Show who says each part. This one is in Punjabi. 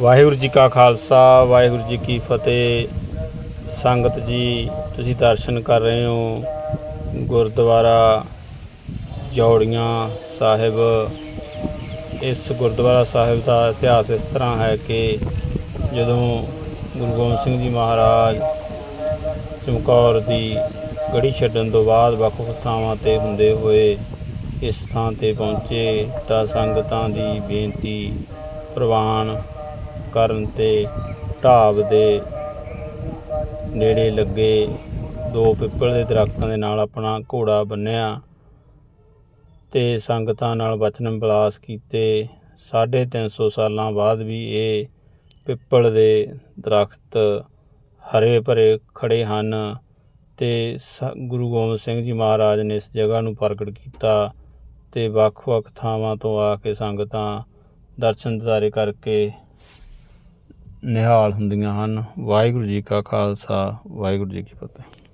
Speaker 1: ਵਾਹਿਗੁਰੂ ਜੀ ਕਾ ਖਾਲਸਾ, ਵਾਹਿਗੁਰੂ ਜੀ ਕੀ ਫਤਿਹ। ਸੰਗਤ ਜੀ, ਤੁਸੀਂ ਦਰਸ਼ਨ ਕਰ ਰਹੇ ਹੋ ਗੁਰਦੁਆਰਾ ਜੌੜੀਆਂ ਸਾਹਿਬ। ਇਸ ਗੁਰਦੁਆਰਾ ਸਾਹਿਬ ਦਾ ਇਤਿਹਾਸ ਇਸ ਤਰ੍ਹਾਂ ਹੈ ਕਿ ਜਦੋਂ ਗੁਰੂ ਗੋਬਿੰਦ ਸਿੰਘ ਜੀ ਮਹਾਰਾਜ ਚਮਕੌਰ ਦੀ ਗੜੀ ਛੱਡਣ ਤੋਂ ਬਾਅਦ ਵੱਖ ਵੱਖ ਥਾਵਾਂ ਤੇ ਹੁੰਦੇ ਹੋਏ ਇਸ ਥਾਂ ਤੇ ਪਹੁੰਚੇ ਤਾਂ ਸੰਗਤਾਂ ਦੀ ਬੇਨਤੀ ਪ੍ਰਵਾਨ ਕਰਨ ਤੇ ਢਾਬ ਦੇ ਨੇੜੇ ਲੱਗੇ ਦੋ ਪਿੱਪਲ ਦੇ ਦਰਖਤਾਂ ਦੇ ਨਾਲ ਆਪਣਾ ਘੋੜਾ ਬੰਨਿਆ ਤੇ ਸੰਗਤਾਂ ਨਾਲ ਬਚਨ ਬਲਾਸ ਕੀਤੇ। 350 ਸਾਲਾਂ ਬਾਅਦ ਵੀ ਇਹ ਪਿੱਪਲ ਦੇ ਦਰਖਤ ਹਰੇ ਭਰੇ ਖੜੇ ਹਨ ਤੇ ਸ- ਗੁਰੂ ਗੋਬਿੰਦ ਸਿੰਘ ਜੀ ਮਹਾਰਾਜ ਨੇ ਇਸ ਜਗ੍ਹਾ ਨੂੰ ਪ੍ਰਗਟ ਕੀਤਾ ਤੇ ਵੱਖ-ਵੱਖ ਥਾਵਾਂ ਤੋਂ ਆ ਕੇ ਸੰਗਤਾਂ ਦਰਸ਼ਨ ਦਿਦਾਰੇ ਕਰਕੇ ਨਿਹਾਲ ਹੁੰਦੀਆਂ ਹਨ। ਵਾਹਿਗੁਰੂ ਜੀ ਕਾ ਖਾਲਸਾ ਵਾਹਿਗੁਰੂ ਜੀ ਕੀ ਫਤਿਹ।